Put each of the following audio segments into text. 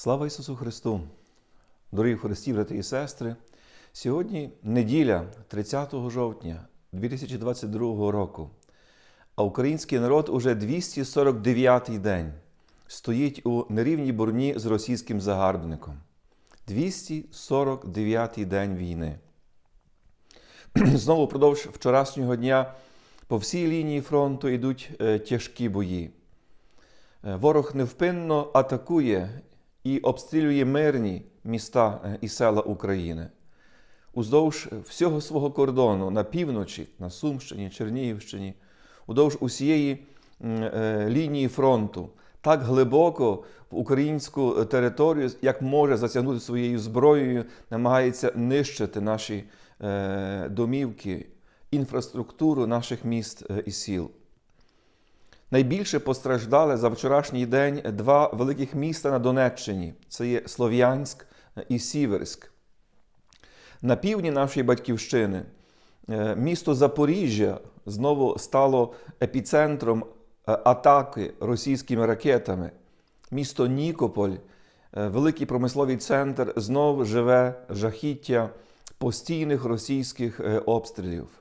Слава Ісусу Христу! Дорогі Христі, брати і сестри! Сьогодні неділя, 30 жовтня 2022 року, а український народ уже 249-й день стоїть у нерівній борні з російським загарбником. 249-й день війни. Знову впродовж вчорашнього дня по всій лінії фронту йдуть е, тяжкі бої. Е, Ворог невпинно атакує і обстрілює мирні міста е, і села України. Уздовж всього свого кордону на півночі, на Сумщині, Чернігівщині, удовж усієї е, лінії фронту, так глибоко в українську територію, як може затягнути своєю зброєю, намагається нищити наші е, домівки, інфраструктуру наших міст е, і сіл. Найбільше постраждали за вчорашній день два великих міста на Донеччині це є Слов'янськ і Сіверськ. На півдні нашої батьківщини е, місто Запоріжжя знову стало епіцентром е, атаки російськими ракетами. Місто Нікополь, е, великий промисловий центр, знов живе жахіття постійних російських е, обстрілів.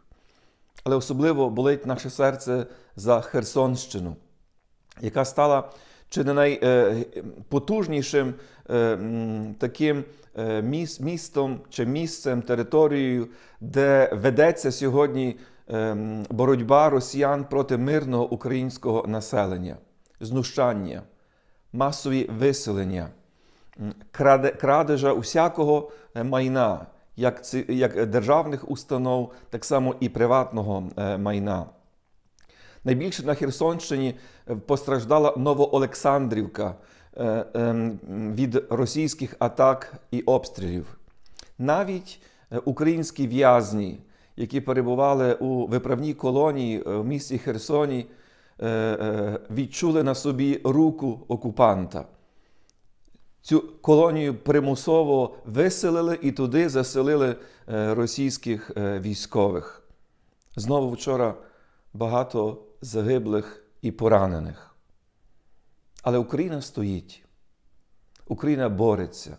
Але особливо болить наше серце за Херсонщину, яка стала чи не найпотужнішим таким е, містом чи місцем, територією, де ведеться сьогодні е, боротьба росіян проти мирного українського населення, знущання, масові виселення, крадежа усякого е, майна, як, ці- як державних установ, так само і приватного е, майна. Найбільше на Херсонщині е, постраждала Новоолександрівка е, ем, від російських атак і обстрілів. Навіть українські в'язні, які перебували у виправній колонії в місті Херсоні, відчули на собі руку окупанта. Цю колонію примусово виселили і туди заселили е, російських е, військових. Знову вчора багато загиблих і поранених. Але Україна стоїть, Україна бореться,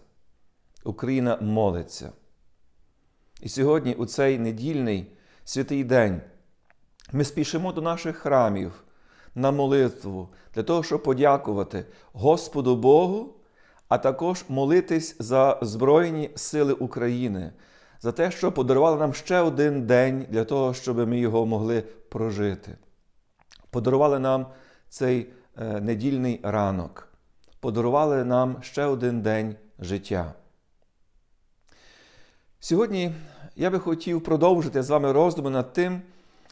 Україна молиться. І сьогодні, у цей недільний святий день, ми спішимо до наших храмів на молитву для того, щоб подякувати Господу Богу, а також молитись за Збройні Сили України, за те, що подарували нам ще один день для того, щоб ми його могли прожити. Подарували нам цей е, недільний ранок, подарували нам ще один день життя. Сьогодні я би хотів продовжити з вами роздуми над тим,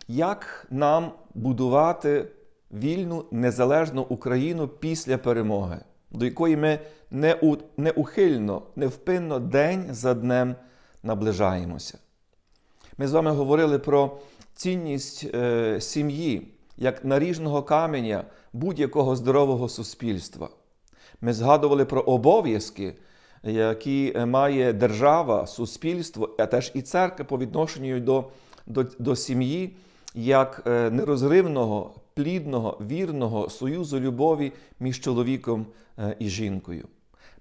як нам будувати вільну незалежну Україну після перемоги, до якої ми неухильно, невпинно день за днем наближаємося. Ми з вами говорили про цінність е, сім'ї як наріжного каменя будь-якого здорового суспільства. Ми згадували про обов'язки, які має держава, суспільство, а теж і церква по відношенню до, до, до сім'ї, як е, нерозривного, плідного, вірного союзу любові між чоловіком е, і жінкою.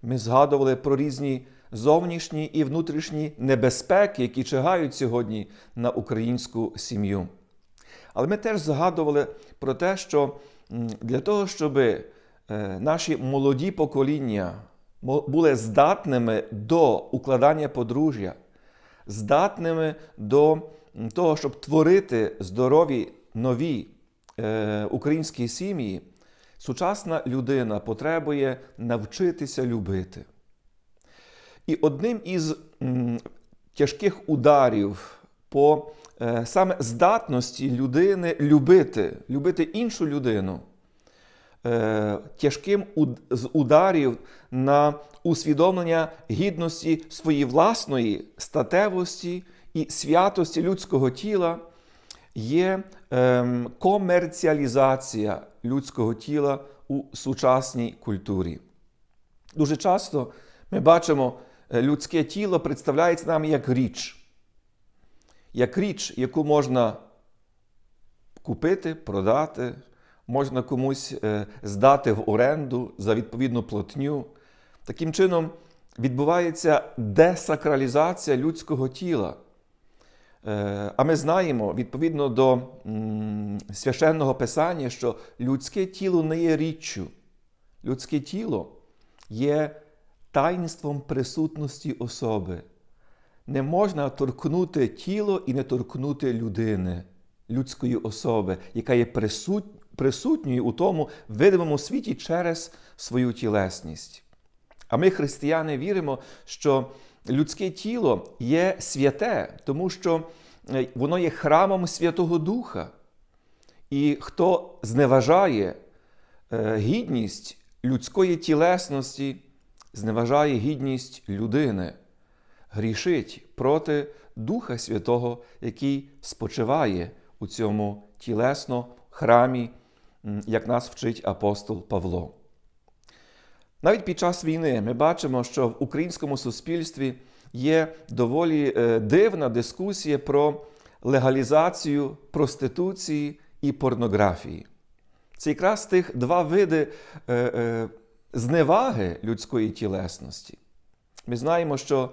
Ми згадували про різні зовнішні і внутрішні небезпеки, які чигають сьогодні на українську сім'ю. Але ми теж згадували про те, що для того, щоб е, наші молоді покоління були здатними до укладання подружжя, здатними до того, щоб творити здорові нові е, українські сім'ї, сучасна людина потребує навчитися любити. І одним із тяжких ударів по е, саме здатності людини любити, любити іншу людину, е, тяжким з ударів на усвідомлення гідності своєї власної статевості і святості людського тіла є ем, комерціалізація людського тіла у сучасній культурі. Дуже часто ми бачимо, е, людське тіло представляється нам як річ, як річ, яку можна купити, продати, можна комусь е, здати в оренду за відповідну платню. Таким чином відбувається десакралізація людського тіла. Е, А ми знаємо, відповідно до священного писання, що людське тіло не є річчю. Людське тіло є таїнством присутності особи. Не можна торкнути тіло і не торкнути людини, людської особи, яка є присут... присутньою у тому видимому світі через свою тілесність. А ми, християни, віримо, що людське тіло є святе, тому що е, воно є храмом Святого Духа. І хто зневажає е, гідність людської тілесності, зневажає гідність людини, грішить проти Духа Святого, який спочиває у цьому тілесно храмі, як нас вчить апостол Павло. Навіть під час війни ми бачимо, що в українському суспільстві є доволі е, дивна дискусія про легалізацію проституції і порнографії. Це якраз тих два види е, е, зневаги людської тілесності. Ми знаємо, що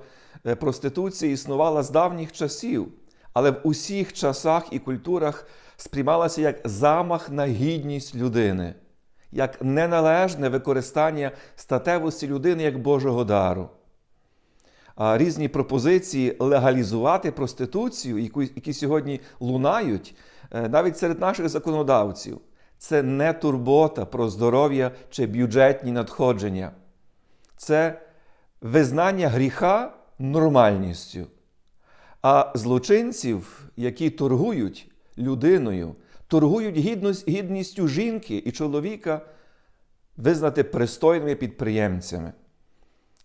проституція існувала з давніх часів, але в усіх часах і культурах сприймалася як замах на гідність людини, як неналежне використання статевості людини як Божого дару. А різні пропозиції легалізувати проституцію, які сьогодні лунають, е, навіть серед наших законодавців, це не турбота про здоров'я чи бюджетні надходження. Це визнання гріха нормальністю. А злочинців, які торгують людиною, торгують гідністю жінки і чоловіка, визнати пристойними підприємцями.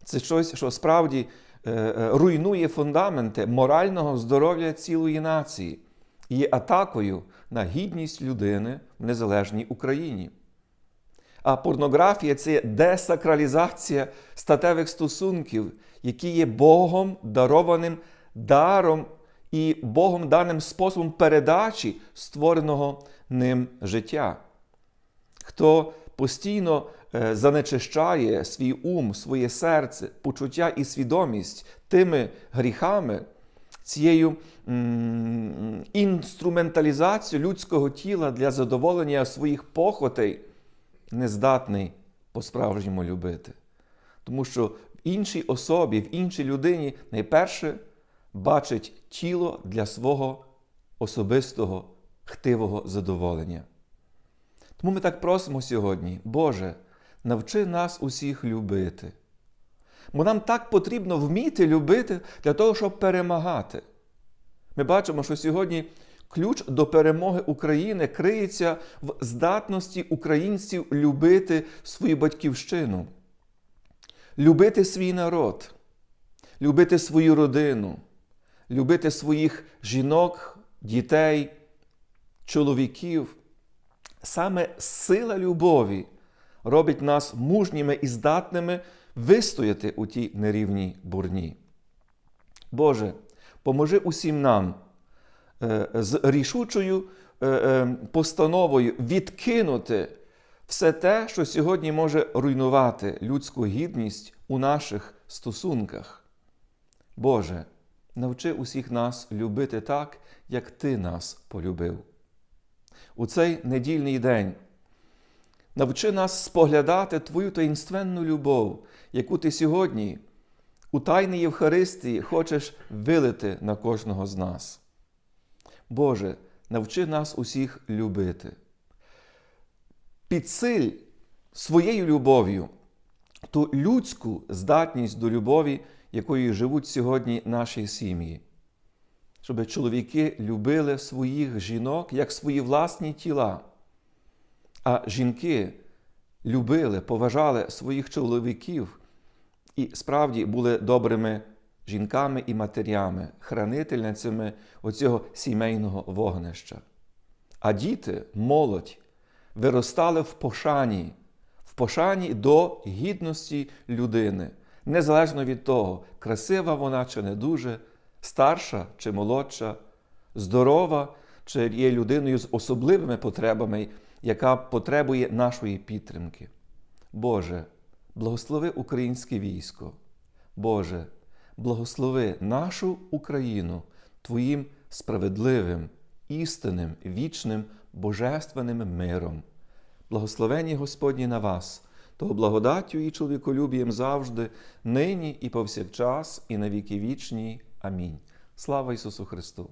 Це щось, що справді е, е, руйнує фундаменти морального здоров'я цілої нації і є атакою на гідність людини в незалежній Україні. А порнографія це десакралізація статевих стосунків, які є Богом дарованим даром і Богом даним способом передачі створеного ним життя. Хто постійно е, занечищає свій ум, своє серце, почуття і свідомість тими гріхами, цією інструменталізацією людського тіла для задоволення своїх похотей, не здатний по-справжньому любити. Тому що в іншій особі, в іншій людині найперше бачить тіло для свого особистого хтивого задоволення. Тому ми так просимо сьогодні, Боже, навчи нас усіх любити. Бо нам так потрібно вміти любити для того, щоб перемагати. Ми бачимо, що сьогодні ключ до перемоги України криється в здатності українців любити свою батьківщину, любити свій народ, любити свою родину, любити своїх жінок, дітей, чоловіків. Саме сила любові робить нас мужніми і здатними вистояти у тій нерівній бурні. Боже, поможи усім нам е, з рішучою е, е, постановою відкинути все те, що сьогодні може руйнувати людську гідність у наших стосунках. Боже, навчи усіх нас любити так, як Ти нас полюбив. У цей недільний день навчи нас споглядати Твою таїнственну любов, яку Ти сьогодні у тайній Євхаристії хочеш вилити на кожного з нас. Боже, навчи нас усіх любити. Підсиль своєю любов'ю ту людську здатність до любові, якою живуть сьогодні наші сім'ї. Щоб чоловіки любили своїх жінок як свої власні тіла, а жінки любили, поважали своїх чоловіків і справді були добрими жінками і матерями, хранительницями оцього сімейного вогнища. А діти, молодь, виростали в пошані, в пошані до гідності людини, незалежно від того, красива вона чи не дуже, старша чи молодша, здорова чи є людиною з особливими потребами, яка потребує нашої підтримки. Боже, благослови українське військо. Боже, благослови нашу Україну Твоїм справедливим, істинним, вічним, божественним миром. Благословені Господні на вас, того благодаттю і чоловіколюбієм завжди, нині і повсякчас, і на віки вічні. Амінь. Слава Ісусу Христу!